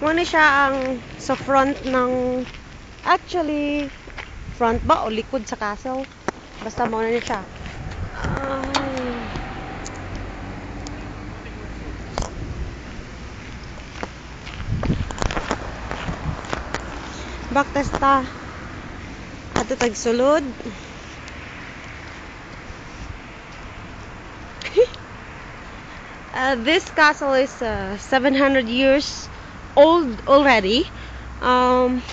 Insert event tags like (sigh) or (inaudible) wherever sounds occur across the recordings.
Muna siya ang sa front ng actually front ba o likod sa castle. Basta muna na siya. Ay. Baktas ta. Ato tagsulod. (laughs) Uh, this castle is uh, 700 years old already. Um,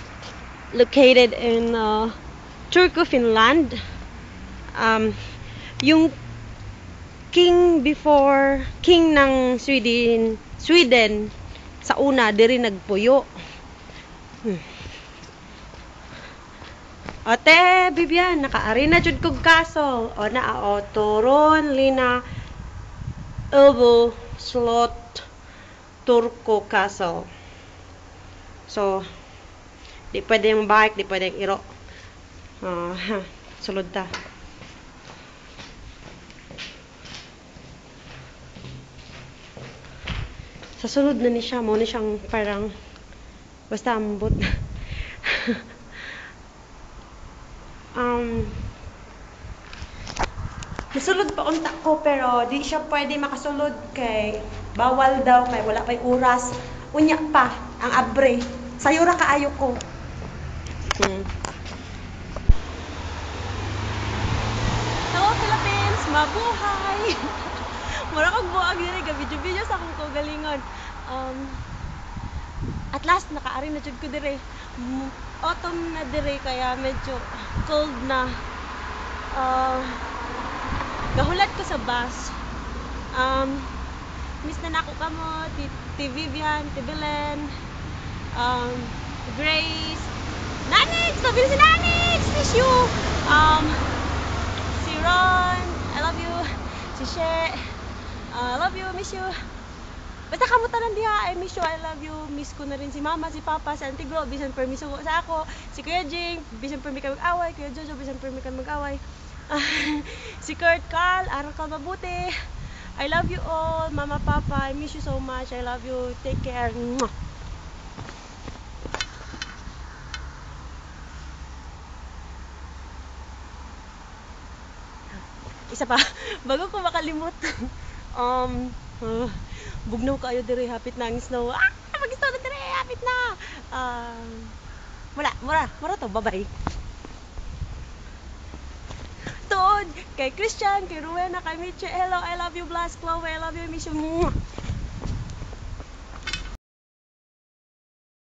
located in uh, Turku, Finland. Um, yung king before, king ng Sweden, Sweden, sa una, diri nagpuyo. Hmm. Ate, Bibian, nakaari na jud kog castle. O na, o, turon, lina, Elbow Slot Turco Castle. So, di pwede yung bike, di pwede yung iro. Uh, (laughs) sulod ta. Sa sulod na ni siya, mo ni siyang parang basta ambot. (laughs) um, Nasulod pa unta ko pero di siya pwede makasulod kay bawal daw kay wala pay oras. Unya pa ang abre. Sayo ra kaayo ko. Hmm. Hello Philippines, mabuhay. (laughs) Mura kog buag diri ga video-video sa akong kagalingon. Um, at last nakaari na jud ko dire. Mm, Autumn na dire kaya medyo cold na. Uh, gahulat ko sa bus. Um, miss na nako kamo, ti, ti Vivian, ti Belen, um, Grace, Nanix! Sabi si Nanix! Miss you! Um, si Ron, I love you. Si She, uh, love you, miss you. Basta kamutanan diha, I miss you, I love you. Miss ko na rin si Mama, si Papa, si Auntie Glo, bisan permiso sa ako. Si Kuya Jing, bisan permi kami mag-away. Kuya Jojo, bisan permi kami mag-away. (laughs) si Kurt Carl, aral ka mabuti. I love you all, Mama, Papa. I miss you so much. I love you. Take care. Mwah. Isa pa, (laughs) bago ko makalimot. (laughs) um, uh, bugnaw kayo dire, hapit na ang snow. Ah, mag-snow na dire, hapit na. Um, wala, mura, mura to, bye-bye. Tuod, kay Christian, kay Rowena, kay Mitchell, hello, I love you, Blas, Chloe, I love you, I miss you.